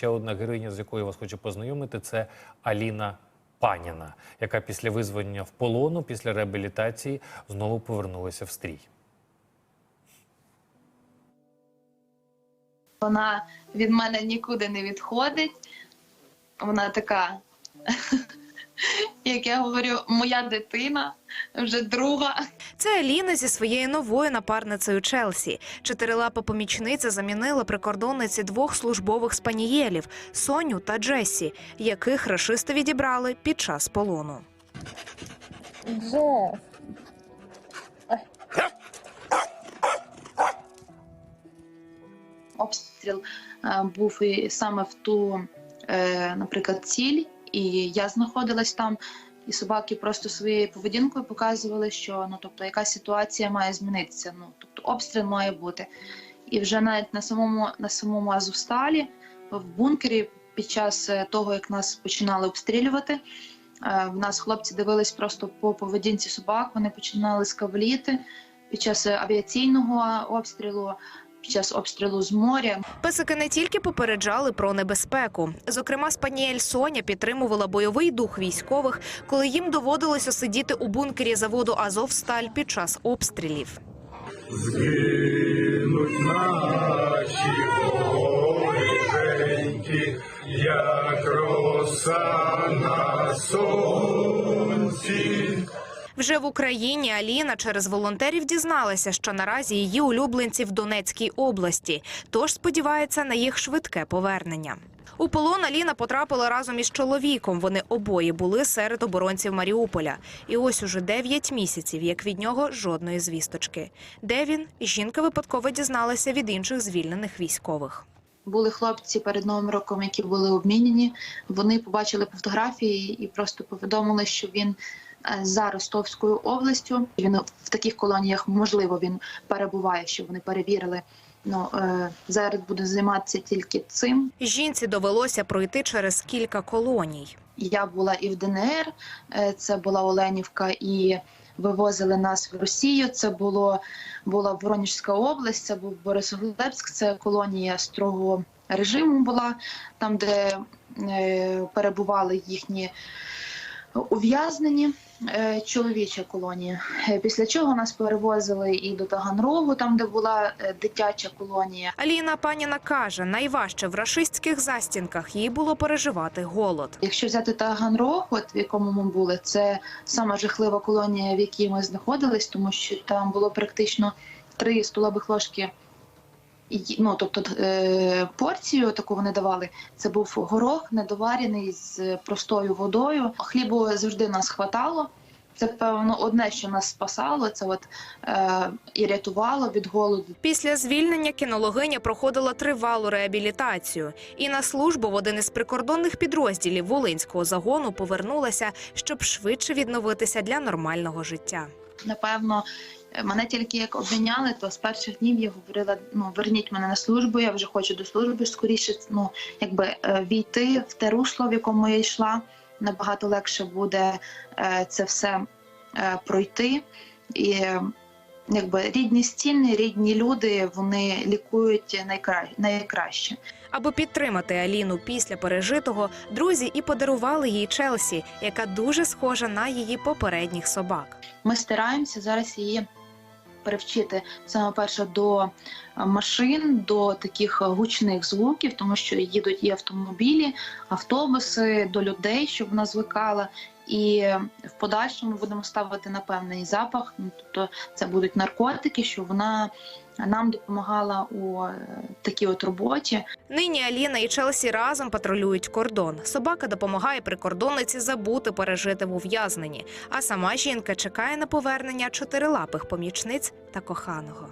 ще одна героїня, з якою я вас хочу познайомити, це Аліна Паніна, яка після визволення в полону, після реабілітації знову повернулася в стрій. Вона від мене нікуди не відходить. Вона така, як я говорю, моя дитина, вже друга. Це Аліна зі своєю новою напарницею Челсі. Чотирилапа помічниця замінила прикордонниці двох службових спанієлів Соню та Джесі, яких рашисти відібрали під час полону. Джеф. Обстріл е, був і саме в ту, е, наприклад, ціль, і я знаходилась там. І собаки просто своєю поведінкою показували, що ну тобто якась ситуація має змінитися. Ну тобто обстріл має бути. І вже навіть на самому на самому Азовсталі в бункері під час е, того, як нас починали обстрілювати, е, в нас хлопці дивились просто по поведінці собак. Вони починали скавліти під час авіаційного обстрілу, під час обстрілу з моря. Песики не тільки попереджали про небезпеку. Зокрема, спаніель Соня підтримувала бойовий дух військових, коли їм доводилося сидіти у бункері заводу Азовсталь під час обстрілів. Згинуть наші воїнки, як роса на сонці. Вже в Україні Аліна через волонтерів дізналася, що наразі її улюбленці в Донецькій області, тож сподівається на їх швидке повернення. У полон Аліна потрапила разом із чоловіком. Вони обоє були серед оборонців Маріуполя. І ось уже 9 місяців, як від нього жодної звісточки. Де він? Жінка випадково дізналася від інших звільнених військових. Були хлопці перед новим роком, які були обмінені. Вони побачили по фотографії і просто повідомили, що він за Ростовською областю. Він в таких колоніях можливо він перебуває, що вони перевірили. Ну е, зараз буде займатися тільки цим. Жінці довелося пройти через кілька колоній. Я була і в ДНР, е, це була Оленівка, і вивозили нас в Росію. Це було була Воронежська область, це був Борисоглебськ, це колонія строгого режиму була там, де е, перебували їхні ув'язнені. е, Чоловіча колонія. Е, Після чого нас перевозили і до Таганрогу, там де була е, дитяча колонія. Аліна Паніна каже, найважче в рашистських застінках їй було переживати голод. Якщо взяти Таганрог, от в якому ми були, це сама жахлива колонія, в якій ми знаходились, тому що там було практично три столових ложки. Ну, тобто е, порцію таку вони давали. Це був горох недоварений з простою водою. Хлібу завжди нас хватало. Це певно одне, що нас спасало. Це от е, і рятувало від голоду. Після звільнення кінологиня проходила тривалу реабілітацію і на службу в один із прикордонних підрозділів Волинського загону повернулася, щоб швидше відновитися для нормального життя. Напевно, мене тільки як обміняли, то з перших днів я говорила: ну верніть мене на службу, я вже хочу до служби скоріше. Ну якби е, війти в те русло, в якому я йшла. Набагато легше буде е, це все е, пройти. І якби рідні стіни, рідні люди, вони лікують найкра... найкраще. Аби підтримати Аліну після пережитого, друзі і подарували їй Челсі, яка дуже схожа на її попередніх собак. Ми стараємося зараз її привчити саме перше до е, машин, до таких е, гучних звуків, тому що їдуть і автомобілі, автобуси до людей, щоб вона звикала. І в подальшому будемо ставити на певний запах. Ну тобто це будуть наркотики, щоб вона нам допомагала у е, такій от роботі. Нині Аліна і Челсі разом патрулюють кордон. Собака допомагає прикордонниці забути пережити в ув'язненні, а сама жінка чекає на повернення чотирилапих помічниць та коханого.